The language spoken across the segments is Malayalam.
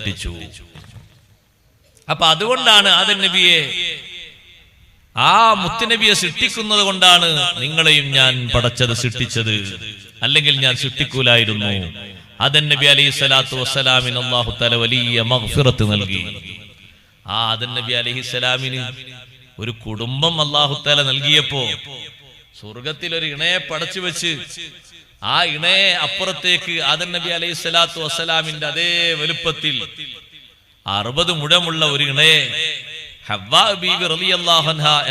സൃഷ്ടിച്ചു അപ്പൊ അതുകൊണ്ടാണ് ആദൻ നബിയെ ആ മുത്തുനബിയെ സൃഷ്ടിക്കുന്നത് കൊണ്ടാണ് നിങ്ങളെയും ഞാൻ പടച്ചത് സൃഷ്ടിച്ചത്. അല്ലെങ്കിൽ ഞാൻ സൃഷ്ടിക്കൂലായിരുന്നു. ആദൻ നബി അലൈഹി സ്വലാത്തു വസ്സലാമിന് അള്ളാഹു തല വലിയ മഗ്ഫിറത്ത് നൽകി. ആ ആദൻ നബി അലൈഹി സ്വലാമിന് ഒരു കുടുംബം അള്ളാഹു തല നൽകിയപ്പോ സ്വർഗത്തിൽ ഒരു ഇണയെ പടച്ചു വെച്ച് ആ ഇണയെ അപ്പുറത്തേക്ക് ആദർ നബി അലൈഹി സ്വലാത്തു വസ്സലാമിന്റെ അതേ വലുപ്പത്തിൽ അറുപത് മുഴമുള്ള ഒരു ഇണയെ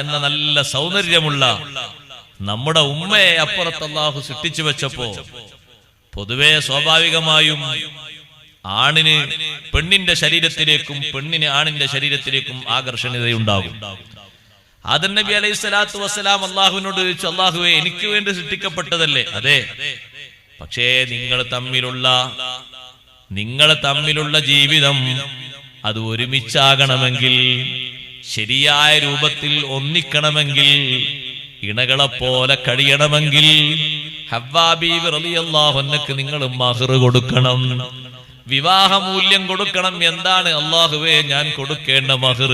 എന്ന നല്ല സൗന്ദര്യമുള്ള നമ്മുടെ ഉമ്മയെ അപ്പുറത്ത് അള്ളാഹു സൃഷ്ടിച്ചു വെച്ചപ്പോ പൊതുവെ സ്വാഭാവികമായും ആണിന് പെണ്ണിന്റെ ശരീരത്തിലേക്കും പെണ്ണിന് ആണിന്റെ ശരീരത്തിലേക്കും ആകർഷണീയതയുണ്ടാകും. ആദൻ നബി അലൈഹി സ്വലാത്തു വസ്സലാം അള്ളാഹുവിനോട് ചോദിച്ചു അള്ളാഹുവെ എനിക്ക് വേണ്ടി സൃഷ്ടിക്കപ്പെട്ടതല്ലേ? അതെ. പക്ഷേ നിങ്ങൾ തമ്മിലുള്ള നിങ്ങൾ തമ്മിലുള്ള ജീവിതം അത് ഒരുമിച്ചാകണമെങ്കിൽ ശരിയായ രൂപത്തിൽ ഒന്നിക്കണമെങ്കിൽ ഇണകളെ പോലെ കഴിയണമെങ്കിൽ ഹവ്വാബീവിറിയാഹുനക്ക് നിങ്ങൾ മഹർ കൊടുക്കണം. വിവാഹ മൂല്യം കൊടുക്കണം. എന്താണ് അള്ളാഹുവേ ഞാൻ കൊടുക്കേണ്ട മഹർ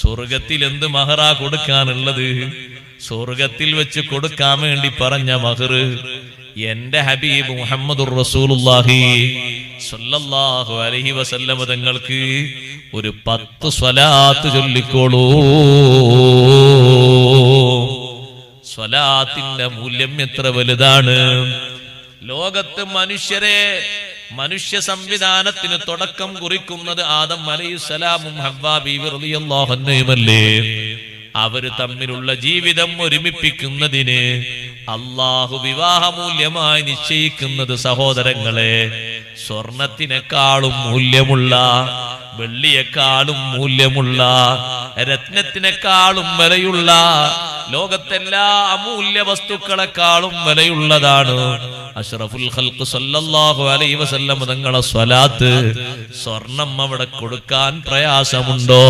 സ്വർഗത്തിൽ എന്ത് മഹറാ കൊടുക്കാനുള്ളത്? സ്വർഗത്തിൽ വെച്ച് കൊടുക്കാൻ വേണ്ടി പറഞ്ഞ മഹർ എന്റെ ഹബീബ് മുഹമ്മദ് അലൈഹി തങ്ങൾക്ക് ഒരു പത്ത് സ്വലാത്ത് ചൊല്ലിക്കോളൂ. സ്വലാത്തിന്റെ മൂല്യം എത്ര വലുതാണ്? ലോകത്ത് മനുഷ്യരെ മനുഷ്യ സംവിധാനത്തിന് തുടക്കം കുറിക്കുന്നത് ആദം അലൈസലാമും അൻഹയുമല്ലേ അവർ തമ്മിലുള്ള ജീവിതം ഒരുമിപ്പിക്കുന്നതിന് അള്ളാഹു വിവാഹമൂല്യമായി നിശ്ചയിക്കുന്നത് സഹോദരങ്ങളെ സ്വർണത്തിനേക്കാളും മൂല്യമുള്ള വെള്ളിയെക്കാളും മൂല്യമുള്ള രത്നത്തിനേക്കാളും വിലയുള്ള ലോകത്തെല്ലാ അമൂല്യ വസ്തുക്കളെക്കാളും വിലയുള്ളതാണ്. അഷ്റഫുൽ ഖൽഖ് സല്ലല്ലാഹു അലൈഹി വസല്ലം തങ്ങളെ സ്വലാത്ത് സ്വർണം അവിടെ കൊടുക്കാൻ പ്രയാസമുണ്ടോ?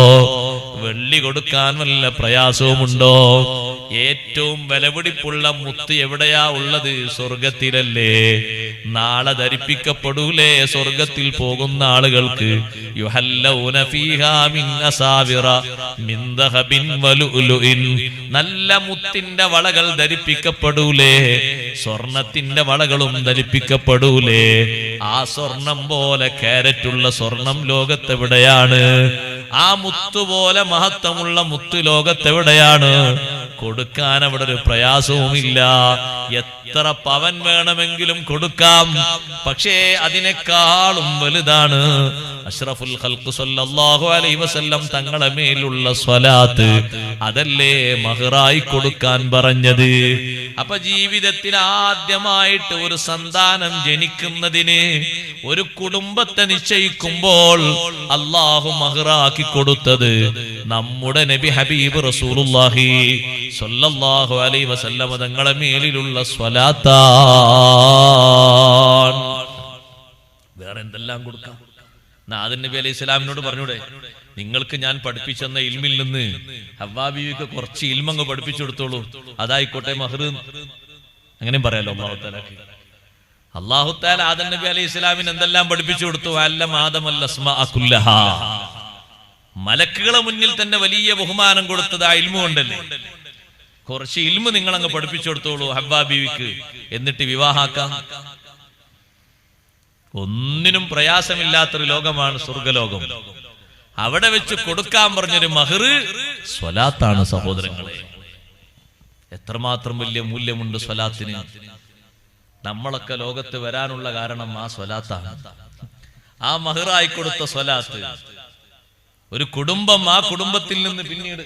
വെള്ളി കൊടുക്കാൻ വല്ല പ്രയാസവുമുണ്ടോ? ഏറ്റവും വിലപിടിപ്പുള്ള മുത്ത് എവിടെയാ ഉള്ളത്? സ്വർഗത്തിലല്ലേ. നാളെ ധരിപ്പിക്കപ്പെടൂലേ സ്വർഗത്തിൽ പോകുന്ന ആളുകൾക്ക്. നല്ല മുത്തിന്റെ വളകൾ ധരിപ്പിക്കപ്പെടൂലേ സ്വർണത്തിന്റെ വളകളും ധരിപ്പിക്കപ്പെടൂലേ. ആ സ്വർണം പോലെ കാരറ്റുള്ള സ്വർണം ലോകത്തെവിടെയാണ്? ആ മുത്തുപോലെ മഹത്വമുള്ള മുത്തു ലോകത്തെവിടെയാണ്? കൊടുക്കാൻ അവിടെ ഒരു പ്രയാസവുമില്ല. എത്ര പവൻ വേണമെങ്കിലും കൊടുക്കാം. പക്ഷേ അതിനേക്കാളും വലുതാണ്. അഷ്റഫുൽ ഖൽഖ് സല്ലല്ലാഹു അലൈഹി വസല്ലം തങ്ങളെ മേലുള്ള സ്വലാത്ത്. അതല്ലേ മഹറായി കൊടുക്കാൻ പറഞ്ഞത്. അപ്പൊ ജീവിതത്തിൽ ആദ്യമായിട്ട് ഒരു സന്താനം ജനിക്കുന്നതിന് ഒരു കുടുംബത്തെ നിശ്ചയിക്കുമ്പോൾ അള്ളാഹു മഹറാക്കി കൊടുത്തത്. നമ്മുടെ നബി ഹബീബ് റസൂലുള്ളാഹി സ്വല്ലല്ലാഹു അലൈഹി വസല്ലമ തങ്ങളെ മേലിലുള്ള സ്വലാത്താൻ വേറെ എന്തെല്ലാം കൊടുക്കാം? നാദൻ നബി അലൈഹി സ്വലാമിനോട് പറഞ്ഞൂടെ നിങ്ങൾക്ക് ഞാൻ പഠിപ്പിച്ചെന്ന ഇൽമിൽ നിന്ന് ഹവാബിക്ക് കുറച്ച് ഇൽമങ്ങ് പഠിപ്പിച്ചു കൊടുത്തോളൂ. അതായിക്കോട്ടെ മഹർ അങ്ങനെയും പറയാലോ അള്ളാഹുത്താല അള്ളാഹുത്താല ആദൻ നബി അലൈഹി സ്വലാമിന് എന്തെല്ലാം പഠിപ്പിച്ചു കൊടുത്തു? അല്ലം ആദമല്ല മലക്കുകളെ മുന്നിൽ തന്നെ വലിയ ബഹുമാനം കൊടുത്തത് ആ ഇൽമു കൊണ്ടല്ലേ? കുറച്ച് ഇൽമു നിങ്ങൾ അങ്ങ് പഠിപ്പിച്ചു കൊടുത്തോളൂ ഹബ്ബാ ബീവിക്ക്. എന്നിട്ട് വിവാഹാക്കാം. ഒന്നിനും പ്രയാസമില്ലാത്തൊരു ലോകമാണ് സ്വർഗലോകം. അവിടെ വെച്ച് കൊടുക്കാൻ പറഞ്ഞൊരു മഹറ് സ്വലാത്താണ് സഹോദരങ്ങളെ. എത്രമാത്രം വലിയ മൂല്യമുണ്ട് സ്വലാത്തിന്. നമ്മളൊക്കെ ലോകത്ത് വരാനുള്ള കാരണം ആ സ്വലാത്താണ്. ആ മഹറായി കൊടുത്ത സ്വലാത്ത്. ഒരു കുടുംബം ആ കുടുംബത്തിൽ നിന്ന് പിന്നീട്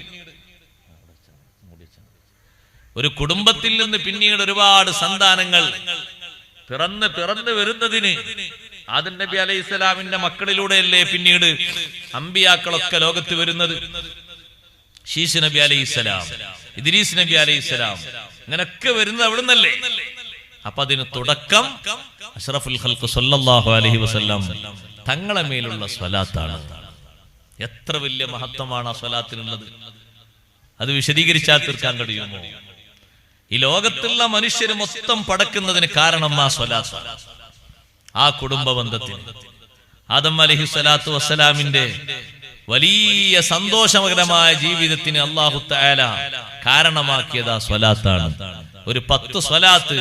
ഒരു കുടുംബത്തിൽ നിന്ന് പിന്നീട് ഒരുപാട് സന്താനങ്ങൾ പിറന്ന് പിറന്ന് വരുന്നതിന് ആദൻ നബി അലൈഹി സ്വലാമിന്റെ മക്കളിലൂടെയല്ലേ പിന്നീട് അമ്പിയാക്കളൊക്കെ ലോകത്ത് വരുന്നത്? ഷീസ് നബി അലൈഹി ഇദ്രീസ് നബി അലൈഹി സ്വലാം ഇങ്ങനൊക്കെ വരുന്നത് അവിടെ നിന്നല്ലേ അപ്പൊ അതിന് തുടക്കം അഷ്റഫുൽ ഖൽഖ് സല്ലല്ലാഹു അലൈഹി വസല്ലം തങ്ങളെ മേലുള്ള സ്വലാത്താണ്. എത്ര വലിയ മഹത്വമാണ് ആ സ്വലാത്തിനുള്ളത് അത് വിശദീകരിച്ചാൽ തീർക്കാൻ കഴിയുമോ? ഈ ലോകത്തുള്ള മനുഷ്യർ മൊത്തം പടക്കുന്നതിന് കാരണം ആ സ്വലാത്ത് ആ കുടുംബ ബന്ധത്തിന് ആദം അലഹി സ്വലാത്തു വസ്സലാമിന്റെ വലിയ സന്തോഷകരമായ ജീവിതത്തിന് അള്ളാഹു തആല കാരണമാക്കിയത് ആ സ്വലാത്താണ്. ഒരു പത്ത് സ്വലാത്ത്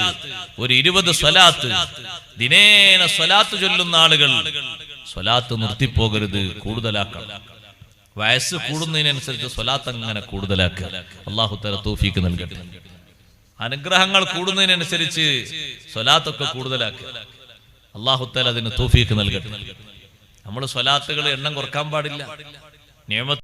ഒരു ഇരുപത് സ്വലാത്ത് ദിനേന സ്വലാത്ത് ചൊല്ലുന്ന ആളുകൾ സ്വലാത്ത് നിർത്തിപ്പോകരുത് കൂടുതലാക്കണം. വയസ്സ് കൂടുന്നതിനനുസരിച്ച് സ്വലാത്ത് അങ്ങനെ കൂടുതലാക്കുക. അള്ളാഹു തല തോഫിക്ക് നൽകട്ടെ. അനുഗ്രഹങ്ങൾ കൂടുന്നതിനനുസരിച്ച് സ്വലാത്തൊക്കെ കൂടുതലാക്കുക. അള്ളാഹുത്താൽ അതിന് തോഫിക്ക് നൽകട്ടെ. നമ്മൾ സ്വലാത്തുകൾ എണ്ണം കുറയ്ക്കാൻ പാടില്ല. നിയമ